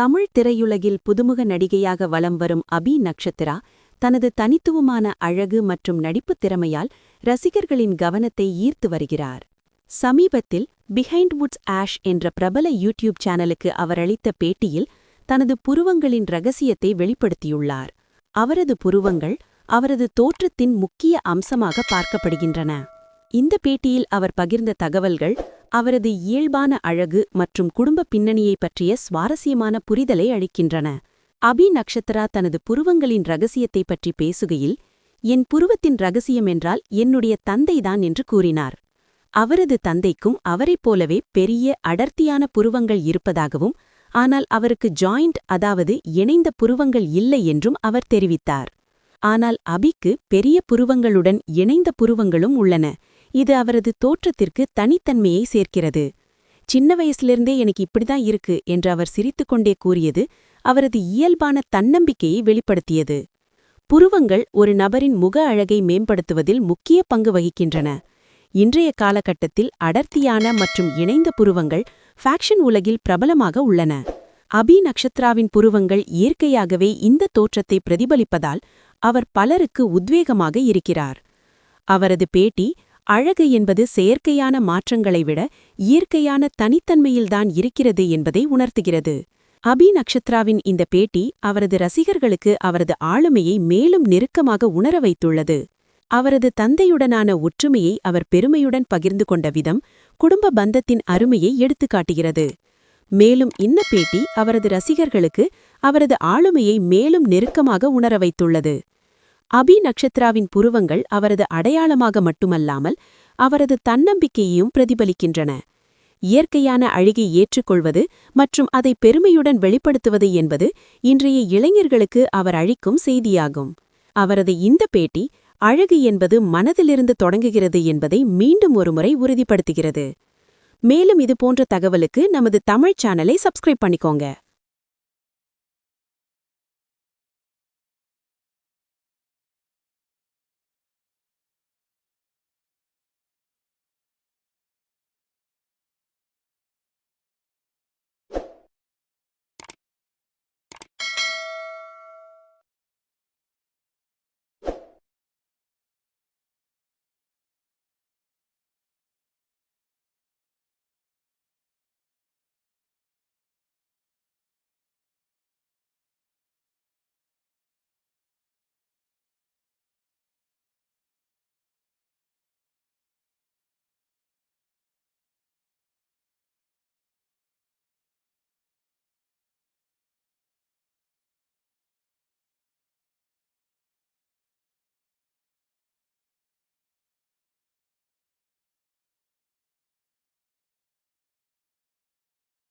தமிழ் திரையுலகில் புதுமுக நடிகையாக வலம் வரும் அபி நக்ஷத்திரா தனது தனித்துவமான அழகு மற்றும் நடிப்புத் திறமையால் ரசிகர்களின் கவனத்தை ஈர்த்து வருகிறார். சமீபத்தில் பிஹைண்ட் வுட்ஸ் ஆஷ் என்ற பிரபல யூடியூப் சேனலுக்கு அவர் அளித்த பேட்டியில் தனது புருவங்களின் ரகசியத்தை வெளிப்படுத்தியுள்ளார். அவரது புருவங்கள் அவரது தோற்றத்தின் முக்கிய அம்சமாக பார்க்கப்படுகின்றன. இந்த பேட்டியில் அவர் பகிர்ந்த தகவல்கள் அவரது இயல்பான அழகு மற்றும் குடும்ப பின்னணியை பற்றிய சுவாரஸ்யமான புரிதலை அளிக்கின்றன. அபி நக்ஷத்ரா தனது புருவங்களின் ரகசியத்தை பற்றி பேசுகையில் என் புருவத்தின் ரகசியம் என்றால் என்னுடைய தந்தைதான் என்று கூறினார். அவரது தந்தைக்கும் அவரைப் போலவே பெரிய அடர்த்தியான புருவங்கள் இருப்பதாகவும் ஆனால் அவருக்கு ஜாயிண்ட் அதாவது இணைந்த புருவங்கள் இல்லை என்றும் அவர் தெரிவித்தார். ஆனால் அபிக்கு பெரிய புருவங்களுடன் இணைந்த புருவங்களும் உள்ளன. இது அவரது தோற்றத்திற்கு தனித்தன்மையை சேர்க்கிறது. சின்ன வயசிலிருந்தே எனக்கு இப்படிதான் இருக்கு என்று அவர் சிரித்துக்கொண்டே கூறியது அவரது இயல்பான தன்னம்பிக்கையை வெளிப்படுத்தியது. புருவங்கள் ஒரு நபரின் முக அழகை மேம்படுத்துவதில் முக்கிய பங்கு வகிக்கின்றன. இன்றைய காலகட்டத்தில் அடர்த்தியான மற்றும் இணைந்த புருவங்கள் ஃபேக்ஷன் உலகில் பிரபலமாக உள்ளன. அபி நக்ஷத்ராவின் புருவங்கள் இயற்கையாகவே இந்த தோற்றத்தை பிரதிபலிப்பதால் அவர் பலருக்கு உத்வேகமாக இருக்கிறார். அவரது பேட்டி அழகு என்பது செயற்கையான மாற்றங்களை விட இயற்கையான தனித்தன்மையில்தான் இருக்கிறது என்பதை உணர்த்துகிறது. அபி நக்ஷத்ராவின் இந்த பேட்டி அவரது ரசிகர்களுக்கு அவரது ஆளுமையை மேலும் நெருக்கமாக உணர வைத்துள்ளது. அவரது தந்தையுடனான ஒற்றுமையை அவர் பெருமையுடன் பகிர்ந்து கொண்ட விதம் குடும்ப பந்தத்தின் அருமையை எடுத்துக்காட்டுகிறது. மேலும் இந்த பேட்டி அவரது ரசிகர்களுக்கு அவரது ஆளுமையை மேலும் நெருக்கமாக உணர வைத்துள்ளது. அபி நக்ஷத்ராவின் புருவங்கள் அவரது அடையாளமாக மட்டுமல்லாமல் அவரது தன்னம்பிக்கையையும் பிரதிபலிக்கின்றன. இயற்கையான அழுகை ஏற்றுக்கொள்வது மற்றும் அதை பெருமையுடன் வெளிப்படுத்துவது என்பது இன்றைய இளைஞர்களுக்கு அவர் அழிக்கும் செய்தியாகும். அவரது இந்த பேட்டி அழகு என்பது மனதிலிருந்து தொடங்குகிறது என்பதை மீண்டும் ஒருமுறை உறுதிப்படுத்துகிறது. மேலும் இது போன்ற தகவலுக்கு நமது தமிழ் சேனலை சப்ஸ்கிரைப் பண்ணிக்கோங்க.